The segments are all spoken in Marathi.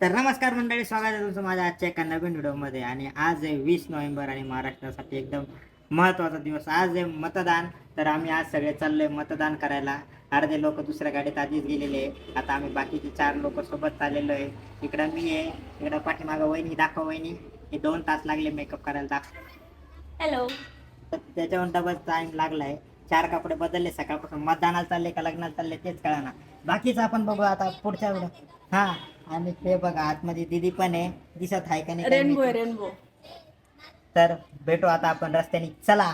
तर नमस्कार मंडळी स्वागत आहे तुमचं माझ्या आजच्या एका नवीन व्हिडिओमध्ये. आणि आज आहे वीस नोव्हेंबर आणि महाराष्ट्रासाठी एकदम महत्त्वाचा दिवस. आज आहे मतदान. तर आम्ही आज सगळे चाललोय मतदान करायला. अर्धे लोक दुसऱ्या गाडीत आधीच गेलेले आहे आता आम्ही बाकीचे चार लोक सोबत चाललेलो आहे. इकडं मी आहे. इकडं पाठीमागं वहिनी दाखव वहिनी. हे दोन तास लागले मेकअप करायला. दाखव हॅलो तर त्याच्यावर डबल टाइम लागलाय. चार कपडे बदलले सकाळपासून मतदानाला चालले का लग्नाला चालले तेच कळना बाकीचं आपण बघू आता पुढच्या वेळेस हा आणि ते बघा आतमध्ये दिदी पण आहे दिसत आहे का नाही काय रेनबो माहिती. रेनबो तर भेटू आता आपण रस्त्याने चला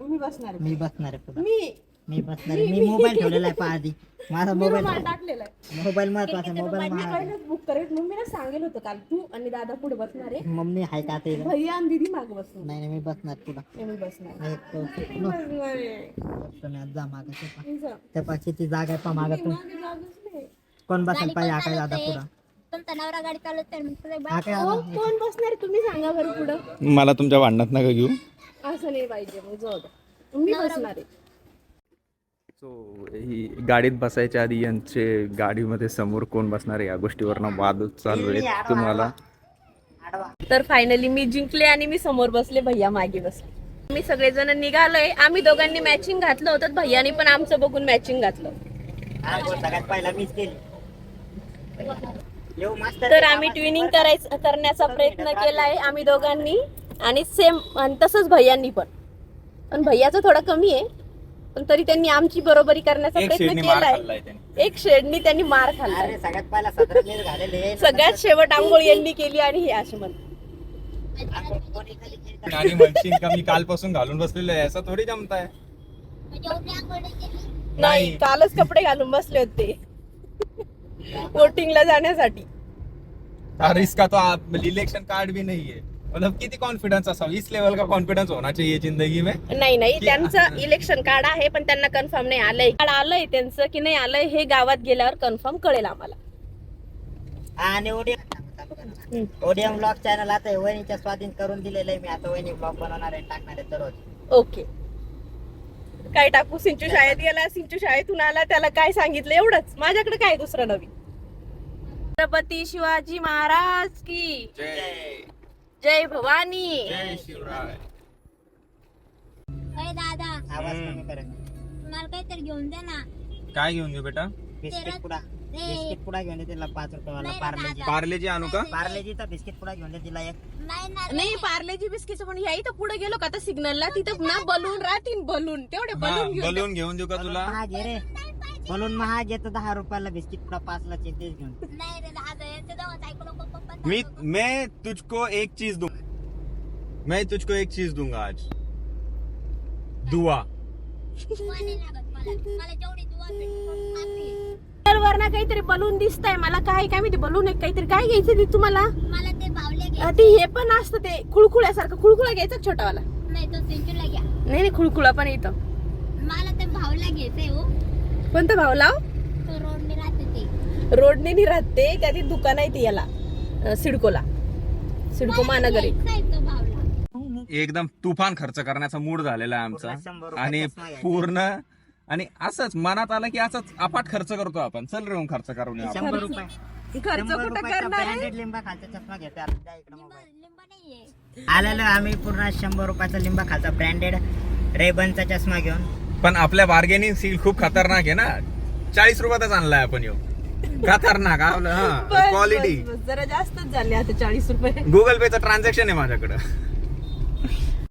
मी बसणार आहे. मी बसणार आहे पुढं. मी मी बसणार आहे. मी मोबाईल ठेवलेला आहे पहा आधी. माझा मी मोबाईल रुमाल टाकलेला आहे. मोबाईल महत्त्वाचा मोबाईल बुक करेल. मम्मीला सांगेल होतं काल. तू आणि दादा पुढे बसणार आहे. मम्मी आहे का आता इथं? भैया आणि दीदी मागे बसणार. नाही नाही मी बसणार पुढं. नाही, मी बसणार नाही, तो- तो- नो. आहे. जा मागं ते पहा. ती जागा आहे पहा मागं तू. मागे जागच नाही. कोण बसायला पाहिजे हा काय दादा पुढं. तुमचा नवरा गाडी चालवते मग तुला हा काय हो, दादा? कोण बसणार? आहे? तुम्ही सांगा बरं पुढं. मला तुमच्या भांडणात नका घेऊ. असं नाही पाहिजे मग जाऊ. मी बसणार आहे. सो ही गाडीत बसायच्या आधी यांचे गाडीमध्ये समोर कोण बसणार आहे या गोष्टीवरनं वाद चालू आहेत तुम्हाला. तर फायनली मी जिंकले आणि मी समोर बसले भैया मागे बसले. मी सगळेजण निघालोय. आम्ही दोघांनी मॅचिंग घातलं होतं. भैयानी पण आमचं बघून मॅचिंग घातलं. तो सगळ्यात पहिला मीच केली. येऊ मास्तर तर आम्ही ट्विनिंग करायचं करण्याचा प्रयत्न केलाय आम्ही दोघांनी. आणि सेम तसंच भैयांनी पण. पण भैयाचं थोडं कमी आहे. पण तरी त्यांनी आमची बरोबरी करण्याचा प्रयत्न केलाय. एक शेडनी त्यांनी मार खाल्ला अरे सगळ्यात पहिला. सगळ्यात शेवट आंघोळ यांनी केली आणि हे असे म्हणतात कोणी तर- आणि म्हणशील का मी कालपासून घालून बसलेलो आहे असं थोडी जमताय? केली नाही. कालच कपडे घालून बसले होते. वोटिंगला जाण्यासाठी. और इसका तो आप इलेक्शन कार्ड भी नहीं है मतलब किती कॉन्फिडन्स असावा? इस लेवल का कॉन्फिडन्स होना चाहिए जिंदगी में? नाही नाही की- त्यांचं इलेक्शन कार्ड आहे पण त्यांना कन्फर्म नाही आलंय. कार्ड आलंय त्यांचं की नाही आलंय हे गावात गेल्यावर कन्फर्म कळेल आम्हाला. आणि ओडियम ओडियम ब्लॉग चॅनल आता हे वहिनीच्या स्वाधीन करून दिलेलं आहे मी. आता वहिनी ब्लॉग बनवणार आहे टाकणार आहे दररोज. ओके. काय टाकू? सिंचू शाळेत गेला सिंचू शाळेतून आला त्याला काय सांगितलं? एवढंच. माझ्याकडे काय दुसरं नवीन? छत्रपती शिवाजी महाराज की. जय. जय भवानी। जय शिवराय। अरे दादा आवाज हम्म. कमी मला काहीतरी घेऊन दे ना. काय घेऊन देऊ बेटा? बिस्किट पुडा. बिस्किट पुडा घेऊन दे तिला पाच रुपयावाला पार्लेजी. पार्लेजी आणू का? पार्लेजीचा बिस्किट पुडा घेऊन दे तिला एक. नाही ना रे. नाही पार्लेजी बिस्किट पण या इथं पुढे गेलो का? आता सिग्नलला तिथं ना बलून राहतील बलून. तेवढे बलून घेऊन बलून घेऊन देऊ का तुला? महाग आहे रे. म्हणून महाग येतो दहा रुपयाला बिस्किट पुडा पाचला तेच घेऊन. नाही रे दादा यांचं दोघं ऐकू नको पप्पा मैं मैं तुझको एक चीज दूं मैं तुझको एक चीज दूंगा आज। दुआ. वर ना काहीतरी बलून दिसतंय मला काय काय माहिती बलून आहे काहीतरी काय घ्यायचं ते तुम्हाला? मला ते भावले घ्या अं, ते हे पण असतं ते खुळखुळ्यासारखं खुळखुळा घ्यायचा का छोटावाला? नाही तो सेंचुरीला घ्या. नाही नाही खुळखुळा पण येतं मला ते भावला घ्यायचंय हो. कोणतं भाव लाव तो रोडने राहते ते. रोडने नाही राहते त्या ती दुकान आहे ती याला. सिडकोला. सिडको महानगरी. एकदम तुफान खर्च करण्याचा मूड झालेला आहे आमचा. आणि. पूर्ण आणि असंच मनात आलं की असंच अपाट खर्च करतो आपण. चल रे मग खर्च करून खर्च कुठं रुपयाचा करणार आहे? ब्रँडेड लिंबा खालचा चष्मा घेतो आता द्या इकडं लिंबा मोबाईल. लिंबा नाहीये. आलेलो आम्ही पूर्ण शंभर रुपयाचा लिंबा खालचा ब्रँडेड रेबनचा चष्मा घेऊन. पण आपल्या बार्गेनिंग सील खूप खतरनाक आहे ना? चाळीस रुपयातच आणलाय आपण येऊ. खतरनाक आपलं हा बस, क्वालिटी बस, बस. जरा जास्तच झाले आता चाळीस रुपये. गुगल पेचं ट्रान्झॅक्शन आहे माझ्याकडं.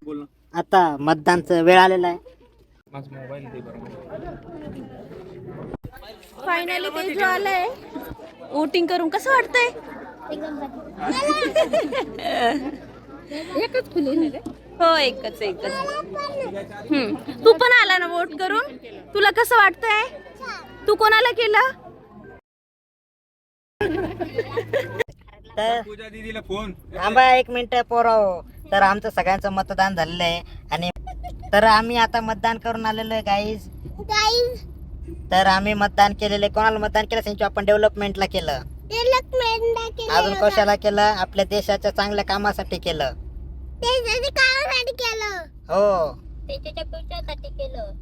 बोल आता मतदानचं वेळ आलेला आहे. माझा मोबाईल दे बरं. फायनली ते जो आलंय वोटिंग करून कसं वाटतंय? एकच खुली हो एकच एकच. हम्म. तू पण आला ना वोट करून? तुला कसं वाटतंय? तू कोणाला केलं? तर पूजा दीदीला फोन थांबा एक मिनिट पोराव तर आमचं सगळ्यांचं मतदान झालेलं आहे आणि तर आम्ही आता मतदान करून आलेलो आहे गाईज गाईज तर आम्ही मतदान केलेलं कोणाला मतदान केलं? सिंचू आपण डेव्हलपमेंटला केलं. अजून कशाला केलं? आपल्या देशाच्या चांगल्या कामासाठी केलं. ते कामासाठी केलं. हो. केलं.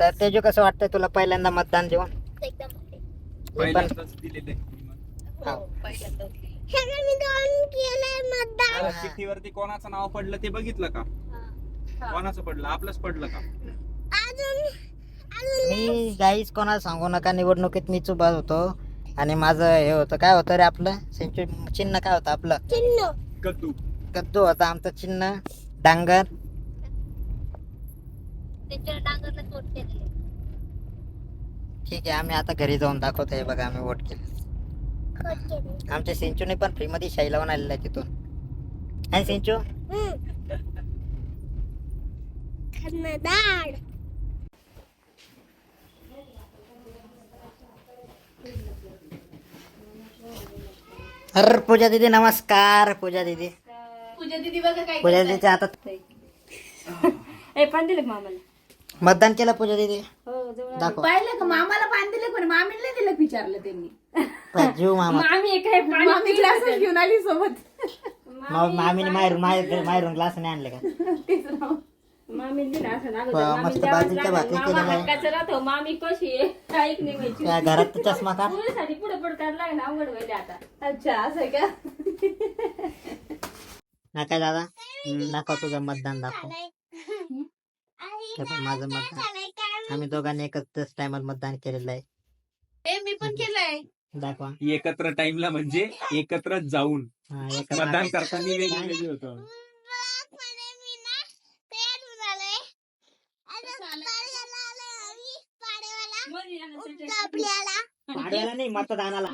तर तेजू कसं वाटतंय तुला पहिल्यांदा मतदान देऊन? एकदम. पहिल्यांदाच दिलेलं आहे. हो, चिठ्ठीवरती कोणाचं नाव पडलं ते बघितलं का? हा. कोणाचं पडलं? आपलंच पडलं का? मी गाईच कोणाला सांगू नका निवडणुकीत मी चुबत होतो. आणि माझं हे होतं काय होतं रे आपलं? सेंचुरी चिन्ह काय होतं आपलं? कद्दू कद्दू होतं आमचं चिन्ह. डांगर. डांगरला केलेलं ठीक आहे आम्ही आता घरी जाऊन दाखवतो. हे बघा आम्ही वोट केलं. आमच्या सिंचूने पण फ्री मध्ये शाई लावून आलेला आहे तिथून. आणि सिंचू. अरे पूजा दीदी नमस्कार. पूजा दीदी. पूजा दिदी बघा काय पूजा दीदीच्या हातात. ए पान दिले मामाला? मतदान केलं पूजा दीदी? दाखव. पाहिलं का? मामाला पान दिले पण मामीला दिलं विचारलं त्यांनी. जीव मामा. मामी एक आहे मामी ग्लास घेऊन आली सोबत. मामीने माहेरून माहेर माहेरून ग्लास नाही आणले का? मामी दिला असं ना वा, मस्त बाजरीच्या भाकरी केलेल्या आहे हक्काचं राहतो. मामी कशी आहे? नाही त्या घरात तर चष्मा का? मुलीसाठी पुढे अवघड व्हायला आता. अच्छा असं आहे का? ना काय दादा दाखव तुझं मतदान दाखव. हे बघ, माझं मतदान आम्ही दोघांनी एकच टायमात मतदान केलेलं आहे. ए मी पण केलंय. दाखवा. एकत्र टाइमला म्हणजे एकत्र जाऊन. हा, एका मतदान मागे- करताना वेगवेगळे होतं पाडव्याला. नाही मतदानाला.